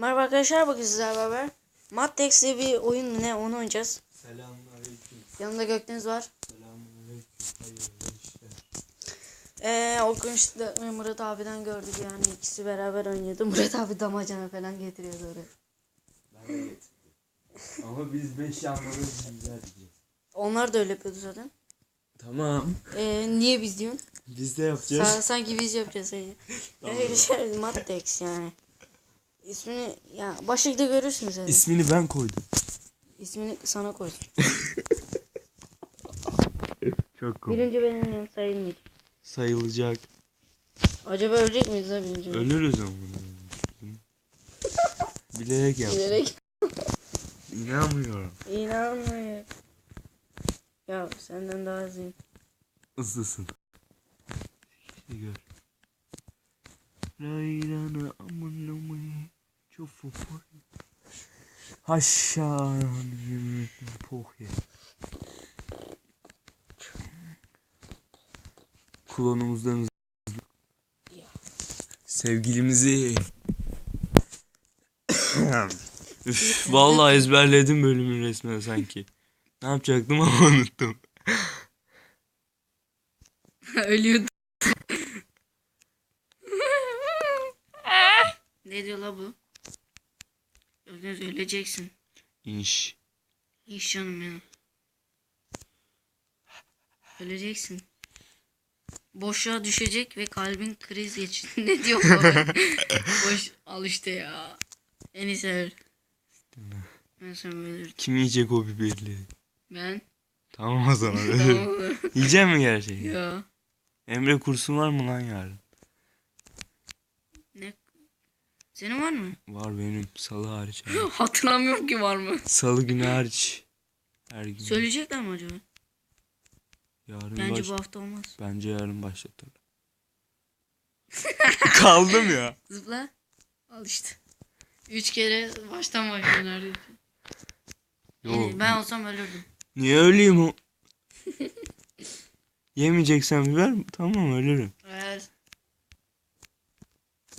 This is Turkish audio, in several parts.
Merhaba arkadaşlar bugün sizlerle beraber Mattex diye bir oyun ne onu oynayacağız. Selamünaleyküm. Yanımda Gökdeniz var. Selamünaleyküm. Hayırlı işler. Ee, Orkun işte ve Murat abiden gördük yani ikisi beraber oynuyordu. Murat abi damacana falan getiriyordu oraya. Ben de getirdim. Ama biz beş yanları güzel diyeceğiz. Onlar da öyle yapıyordu zaten. Tamam. Ee, niye biz diyorsun? Biz de yapacağız. Sa- sanki biz yapacağız. Ee, Arkadaşlar Mattex yani. İsmini ya başlıkta görürsünüz zaten. İsmini ben koydum. İsmini sana koydum. Çok komik. Birinci benim sayılmayacak. Sayılacak. Acaba ölecek miyiz ha birinci? Ölürüz ama. Bilerek yaptım. Bilerek. İnanmıyorum. İnanmıyorum. Ya senden daha azıyım. Hızlısın. Gör. Rayrana amına mı? Çok fofo. Aşağı pohye. Ya. sevgilimizi Üf, vallahi ezberledim bölümü resmen sanki. Ne yapacaktım ama unuttum. Ölüyordu. Ne diyor la bu? Öldünüz öleceksin. İnş. İş canım ya. Öleceksin. Boşluğa düşecek ve kalbin kriz geçirecek. ne diyor bu? Boş al işte ya. En iyisi öl. Ben sen ölürdüm. Kim yiyecek o biberleri? Ben. Tamam o zaman. tamam. Yiyecek mi gerçekten? ya. Emre kursun var mı lan yarın? Ne? Senin var mı? Var benim. Salı hariç. abi. Hatırlamıyorum ki var mı? Salı günü hariç. Her gün. Söyleyecekler mi acaba? Yarın Bence baş... bu hafta olmaz. Bence yarın başlatırlar. Kaldım ya. Zıpla. Al işte. Üç kere baştan başlıyor neredeyse. Yo, Yani ben olsam ölürdüm. Niye öleyim o? Yemeyeceksen biber tamam ölürüm. Evet.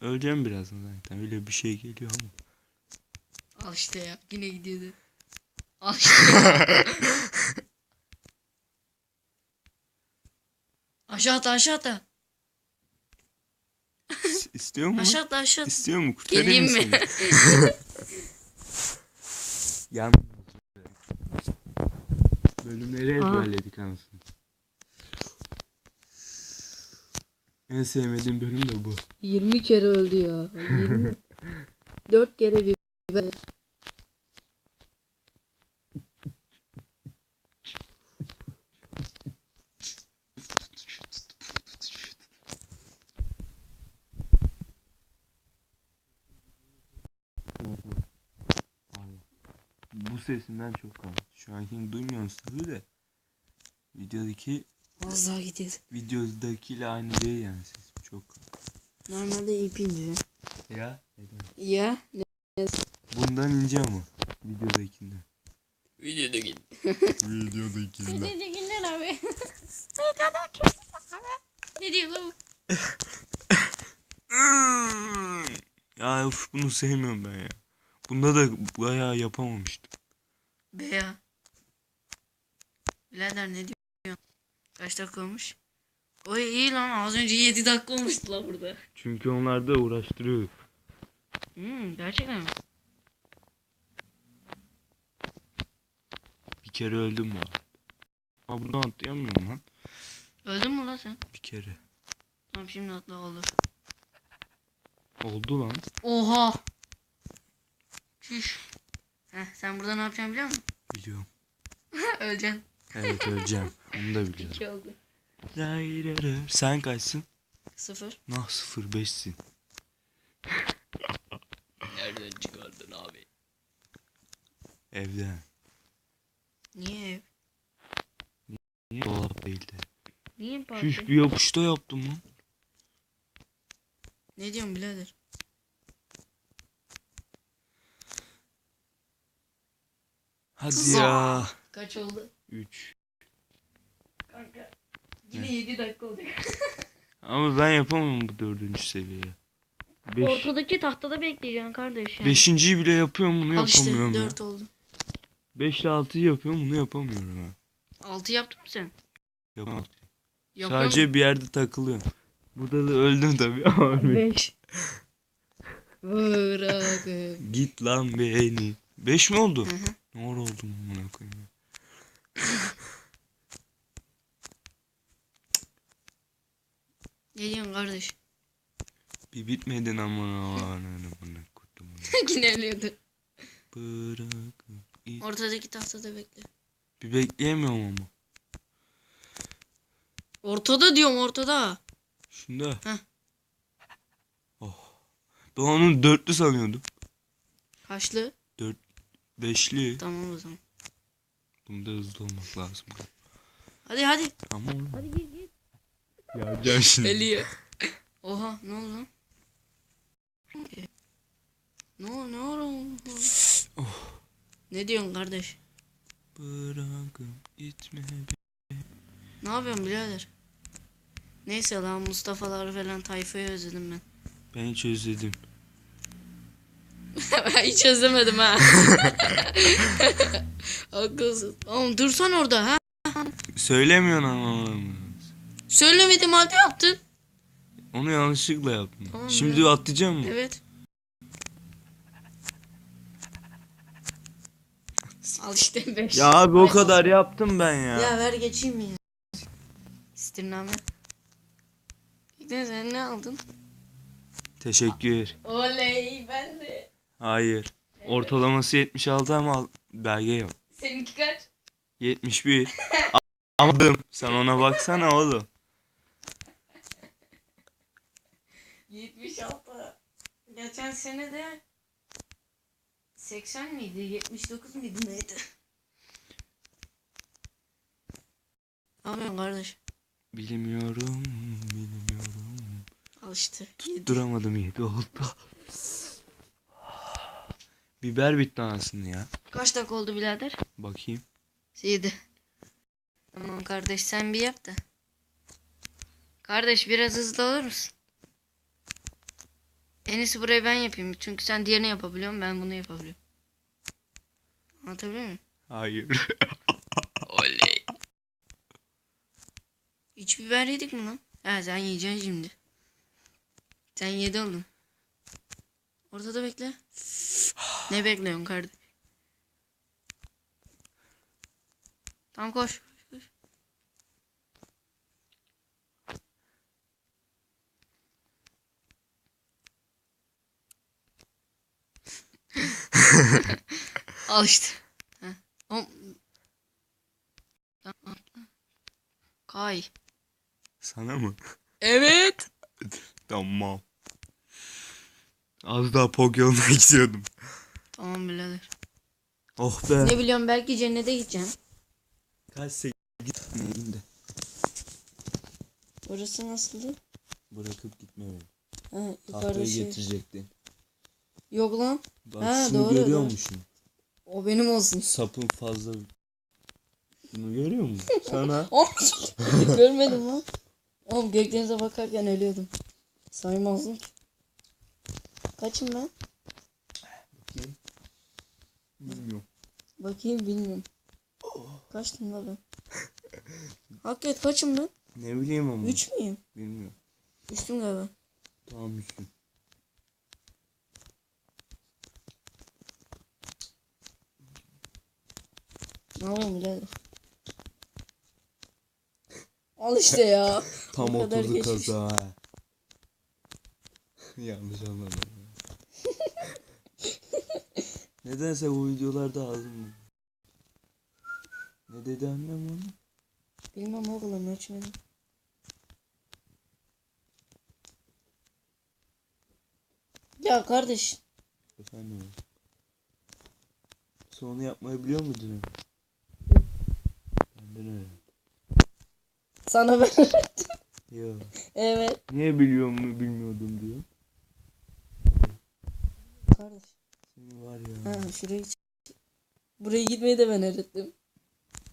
Öleceğim birazdan zaten. Öyle bir şey geliyor ama. Al işte ya. Yine gidiyordu. Al işte. aşağı at aşağı at. İs- İstiyor mu? Aşağı at aşağı at. İstiyor mu? Kurtarayım Geleyim mı mi? Yan. Bölümleri ezberledik anasını. En sevmediğim bölüm de bu. 20 kere öldü ya. 20. 4 kere bir. Bu sesinden çok kaldı. Şu ankini duymuyorsunuz tabii de. Videodaki Az daha gidiyordu. videodakiyle aynı değil yani ses. Çok Normalde ip iniyor. Ya. Ya. Bundan ince ama. Videodakinden. Videoda git. Videodakinden. Videodakinden abi. ne diyor lan bu? ya of bunu sevmiyorum ben ya. Bunda da bayağı yapamamıştım. Be ya. Birader ne diyor? Dakika olmuş? Oy iyi lan az önce 7 dakika olmuştu la burada. Çünkü onlar da uğraştırıyor. Hmm, gerçekten mi? Bir kere öldüm ya. Ama buradan atlayamıyorum lan. Öldün mü lan sen? Bir kere. Tamam şimdi atla olur. Oldu lan. Oha. Çüş. Heh, sen burada ne yapacaksın biliyor musun? Biliyorum. Öleceksin. Evet öleceğim. Onu da biliyorum. İki oldu. Sen kaçsın? Sıfır. Nah 05'sin. Nereden çıkardın abi? Evden. Niye ev? Niye dolap değildi? Niye parti? Şuş bir yapışta yaptım lan. Ne diyorsun birader? Hadi ya. Kaç oldu? 3. Kanka. Yine 7 dakika oldu. Ama ben yapamam bu dördüncü seviyeye. Beş, Ortadaki tahtada bekleyeceksin kardeş. Yani. beşinciyi bile yapıyorum bunu Al işte yapamıyorum ya. 4 oldu. 5 ile 6'yı yapıyorum bunu yapamıyorum ha. 6 yaptın mı sen? Yapamam. Yapıyor Sadece bir yerde takılıyorum. Burada da öldüm tabii ama ölmedim. 5. Bırakın. Git lan beni. 5 mi oldu? Hı hı. Ne oldu amına koyayım. Ne diyorsun kardeş? Bir bitmedin amına amına koydum. Yine ölüyordu. Bırakın. git. Ortadaki tahtada bekle. Bir bekleyemiyorum ama. Ortada diyorum ortada. Şunda. Heh. Oh. Ben onun dörtlü sanıyordum. Kaçlı? Beşli. Tamam o zaman. Bunda hızlı olmak lazım. Hadi hadi. Ama Hadi git git. Geleceğim şimdi. Eliyor. Oha ne oldu lan? Ne ne oldu? Ne diyorsun kardeş? Bırakın gitme. Ne yapıyorsun birader? Neyse lan Mustafa'ları falan tayfayı özledim ben. Ben hiç özledim. ben hiç özlemedim ha. Haklısın. Oğlum dursan orada ha. Söylemiyorsun ama. Söylemedim halde yaptın. Onu yanlışlıkla yaptım. Tamam Şimdi ya. atlayacağım mı? Evet. Al işte 5. Ya abi o kadar yaptım ben ya. Ya ver geçeyim mi ya? İstirname. Ne sen ne aldın? Teşekkür. Oley ben de. Hayır. Ortalaması 76 ama belge yok. Seninki kaç? 71. Aldım. Sen ona baksana oğlum. 76. Geçen sene de 80 miydi? 79 miydi neydi? Ne yapıyorsun kardeş? Bilmiyorum, bilmiyorum. Al işte. yedi. Duramadım 7 oldu. Biber bitti anasını ya. Kaç dakika oldu birader? Bakayım. 7. Tamam kardeş sen bir yap da. Kardeş biraz hızlı olur musun? En iyisi burayı ben yapayım. Çünkü sen diğerini yapabiliyorsun ben bunu yapabiliyorum. Anlatabiliyor muyum? Hayır. Oley. Hiç biber yedik mi lan? Ha sen yiyeceksin şimdi. Sen yedi oldun. Ortada bekle. ne bekliyorsun kardeş? Tamam koş. koş. Al işte. Kay. Sana mı? Evet. Tamam. Az daha Pokyon'a gidiyordum. Tamam birader. Oh be. Ne biliyorum belki cennete gideceğim. Kaç sek gitmeyeyim de. Orası nasıldı? Bırakıp gitme beni. Ha, Tahtayı şey. getirecektin. Yok lan. Bak Ha, şunu doğru, görüyor doğru. musun? O benim olsun. Sapın fazla. Bunu görüyor musun? Sana. Görmedim lan. Oğlum gökdenize bakarken ölüyordum. Saymazdım ki. Kaçım ben? Bakayım. Bilmiyorum. Bakayım bilmiyorum. Kaçtım da ben? Hakikaten kaçım ben? Ne bileyim ama. Üç müyüm? Bilmiyorum. Üçtüm galiba. Tamam üstün. Ne yapayım birader? Al işte ya. Tam O kadar oturdu geçmiş. kaza. ha. Yanlış anladım. Nedense bu videolarda aldım. Dedi annem onu? Bilmem oğlum ölçmedim. Ya kardeş Efendim. Sonu yapmayı biliyor muydun? Benden öyle. sana ben Yo. evet Niye biliyor mu bilmiyordum diyor. kardeş. Seni var ya. Ha şurayı Buraya gitmeyi de ben öğrettim.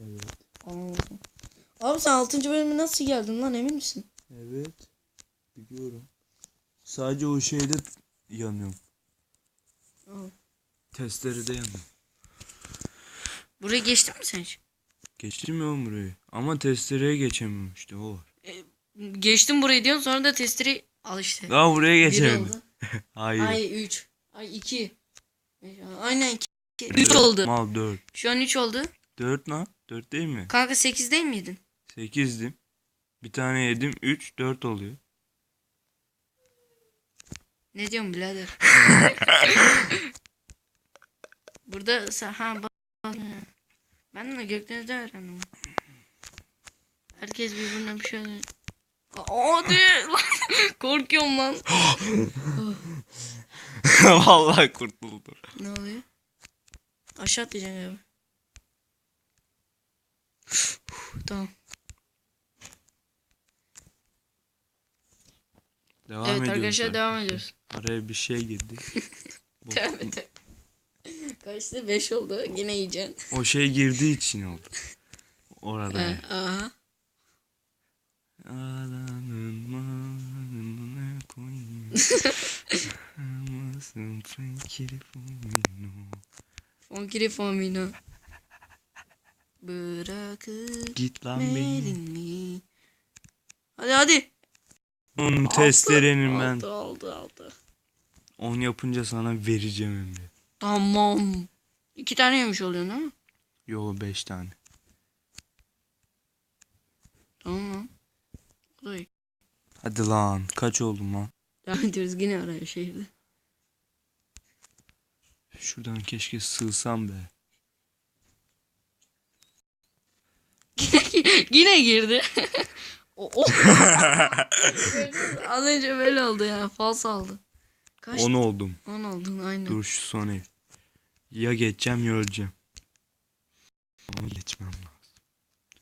Evet. Anladım. Abi sen 6. bölüme nasıl geldin lan emin misin? Evet. Biliyorum. Sadece o şeyde yanıyorum. Al. Testerede yanıyorum. Burayı geçtin mi sen hiç? Geçtim ya oğlum burayı. Ama testereye geçemiyorum işte o var. Geçtim burayı diyorsun sonra da testleri al işte. Daha buraya Bir geçemedim. oldu. Hayır. Ay 3. Ay 2. Aynen 2. 3 oldu. Mal 4. Şu an 3 oldu. 4 lan? 4 değil mi? Kanka 8 değil miydin? 8'dim. Bir tane yedim. 3, 4 oluyor. Ne diyorsun birader? Burada sen ha bak. Ben de Gökdeniz'de öğrendim. Herkes birbirine bir şey öğreniyor. Hadi lan. Korkuyorum lan. Vallahi kurtuldum. Ne oluyor? Aşağı atlayacaksın galiba. Tamam. Devam evet ediyoruz arkadaşlar zaten. devam ediyoruz. Araya bir şey girdi. Tövbe tövbe. Kaçtı? 5 oldu. Yine yiyeceksin. o şey girdiği için oldu. Orada. Ha, aha. Adamın malını koyayım. Amasın fakiri fomino. Fonkiri Fomino. Bırakıp Git lan beni. elini. Hadi hadi. Onun testerenin ben. Aldı aldı aldı. Onu yapınca sana vereceğim Emre. Tamam. İki tane yemiş oluyorsun ha? Yo 5 tane. Tamam lan. Bu da iyi. Hadi lan kaç oldum lan? Devam ediyoruz yine araya şehirde. Şuradan keşke sığsam be. yine girdi. o, o. Az önce böyle oldu ya. Fals aldı. Kaç? 10 oldum. 10 oldun aynen. Dur şu son ev. Ya geçeceğim ya öleceğim. Onu geçmem lazım.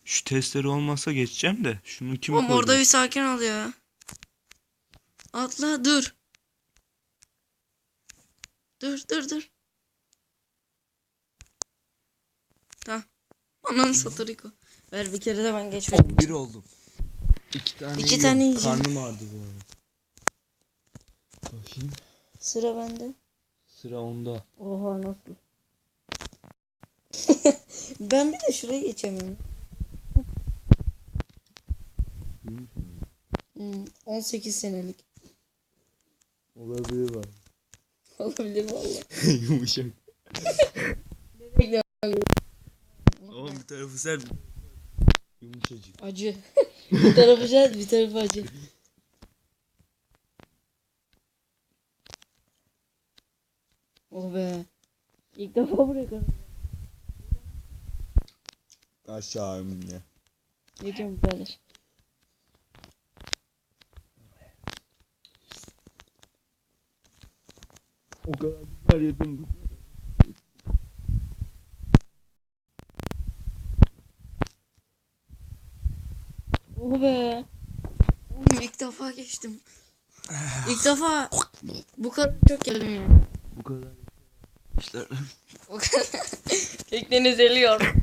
Şu testleri olmasa geçeceğim de. Şunu kim Oğlum koydu? orada bir sakin ol ya. Atla dur. Dur dur dur. Tamam. Ananı satıriko. Ver bir kere de ben geçmedim. Bir oldum. İki tane İki tane yiyeceğim. Karnım ağrıdı bu arada. Bakayım. Sıra bende. Sıra onda. Oha nasıl? ben bir de şuraya geçemiyorum. Hmm, 18 senelik. Olabilir var. Olabilir valla. Yumuşak. Oğlum bir tarafı sert. Yumuşacık. Acı. bir tarafı güzel, bir tarafı acı. Oh be. İlk defa buraya kadar. Aşağı emine. Ne diyorsun birader? O kadar güzel yedim. Be. Oğlum ilk defa geçtim. İlk defa bu kadar çok geldim ya. Bu kadar. İşler. O kadar. Tekneniz eliyor.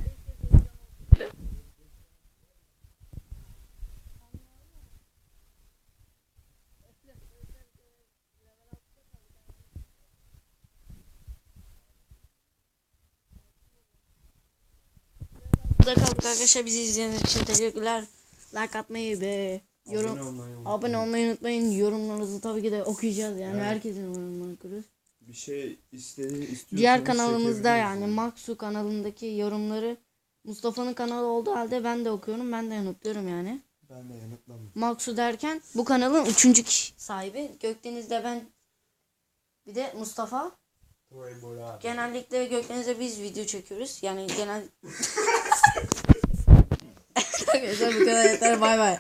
Burada kaldık arkadaşlar bizi izleyenler için teşekkürler. Like atmayı ve yorum abone olmayı unutmayın. Yorumlarınızı tabii ki de okuyacağız yani herkesin yorumlarını okuyoruz. Bir şey istedi, istiyorsanız Diğer kanalımızda yani Maksu kanalındaki yorumları Mustafa'nın kanalı olduğu halde ben de okuyorum. Ben de yanıtlıyorum yani. Ben de yanıtlamıyorum. Maksu derken bu kanalın üçüncü kişi sahibi. Gökdeniz'de ben bir de Mustafa. Genellikle Gökdeniz'de biz video çekiyoruz. Yani genel... Arkadaşlar bu kadar yeter. Bay bay.